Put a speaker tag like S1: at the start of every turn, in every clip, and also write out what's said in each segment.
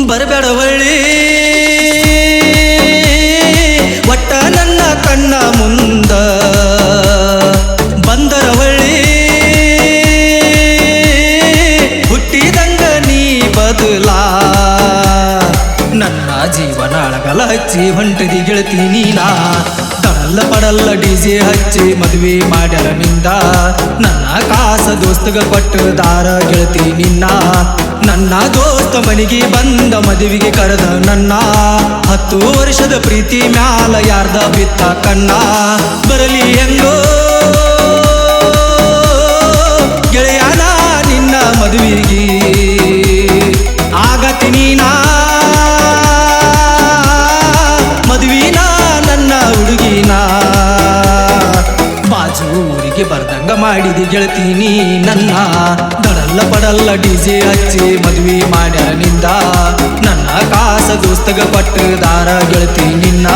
S1: ಬರಬೇಡವಳ್ಳಿ ಒಟ್ಟ ನನ್ನ ಕಣ್ಣ ಮುಂದ ಬಂದರವಳ್ಳಿ ಹುಟ್ಟಿದಂಗ ನೀ ಬದಲಾ. ನನ್ನ ಜೀವನ ಅಳಗಲ ಹಚ್ಚಿ ಹೊಂಟದಿ ಗೆಳತಿ ನೀನಾ. ತಡಲ್ಲ ಪಡಲ್ಲ ಡಿಜೆ ಹಚ್ಚಿ ಮದುವೆ ಮಾಡ್ಯಾರ ನಿಂದ. ನನ್ನ ಕಾಸ ದೋಸ್ತಗ ಪಟ್ಟು ದಾರ ಗೆಳತಿ ನಿನ್ನ. ನನ್ನ ದೋಸ್ತ ಮನೆಗೆ ಬಂದ ಮದುವಿಗೆ ಕರೆದ ನನ್ನ. ಹತ್ತು ವರ್ಷದ ಪ್ರೀತಿ ಮ್ಯಾಲ ಯಾರ್ದ ಬಿತ್ತ ಕಣ್ಣ ಬರಲಿ ಹೆಂಗೋ. ಮಾಡಿದಿ ಗೆಳತೀನಿ ನನ್ನ. ದಡಲ್ಲ ಪಡಲ್ಲ ಡಿಜೆ ಹಚ್ಚಿ ಮದ್ವಿ ಮಾಡ್ಯಾನಿಂದ. ನನ್ನ ಕಾಸ ದೋಸ್ತಗ ಪಟ್ಟು ದಾರ ಗೆಳತಿ ನಿನ್ನ.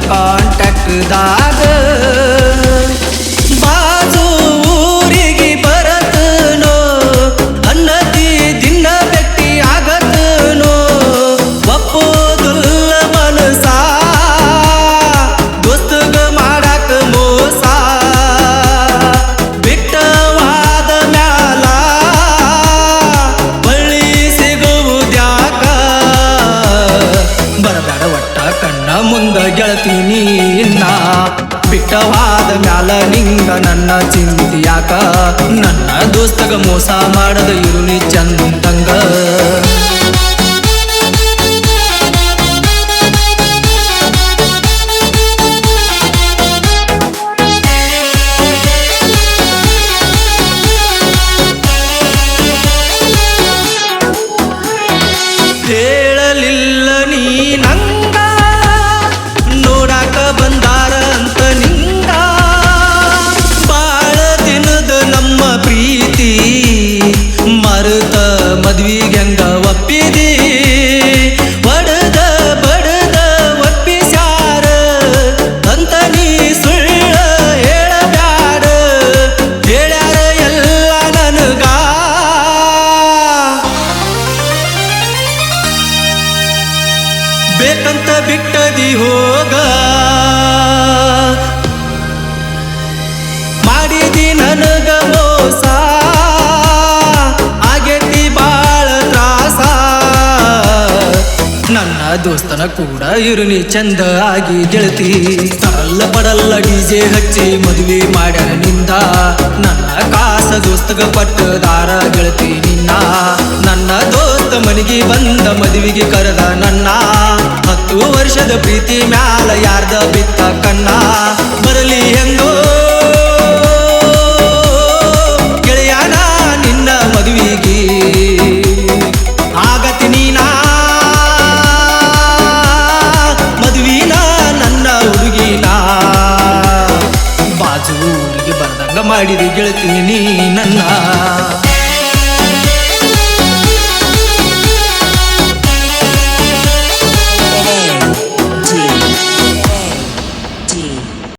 S1: contact தாக ಮುಂದ ನಾ ಬಿಟ್ಟವಾದ ಮ್ಯಾಲ ನಿಂಗ ನನ್ನ ಚಿಂತಿಯಾಕ ನನ್ನ ದೋಸ್ತಗ ಮೋಸ ಮಾಡದ ಇರುಳಿ ಚಂದಂಗ. ಮದ್ವಿಗೆ ಹೆಂಗ ಒಪ್ಪಿದಿ? ಬಡದ ಬಡದ ಒಪ್ಪಿಸ್ಯಾರ? ಅಂತ ನೀ ಸುಳ್ಳ ಹೇಳಬ್ಯಾಡ. ಹೇಳ್ಯಾರ ಎಲ್ಲ ನನಗ. ಬೇಕಂತ ಬಿಟ್ಟದಿ ಹೋಗ. ಮಾಡಿದಿ ನನಗ ನನ್ನ ದೋಸ್ತನ ಕೂಡ ಇರುನಿ ಚಂದ ಆಗಿ ಗೆಳತಿ. ತರಲ್ಲ ಪಡಲ್ಲ ಡಿಜೆ ಹಚ್ಚಿ ಮದುವೆ ಮಾಡ್ಯಾರ ನಿಂದ. ನನ್ನ ಕಾಸ ದೋಸ್ತಗ ಪಟ್ಟ ದಾರ ಗೆಳತಿ ನಿನ್ನ. ನನ್ನ ದೋಸ್ತ ಮನೆಗೆ ಬಂದ ಮದುವೆಗೆ ಕರೆದ ನನ್ನ. ಹತ್ತು ವರ್ಷದ ಪ್ರೀತಿ ಮ್ಯಾಲ ಯಾರ್ದ ಬಿತ್ತ ಕಣ್ಣ ಬರಲಿ ಹೆಂಗೋ ಮಾಡಿದಿ ಗೆಳತೀನಿ ನನ್ನ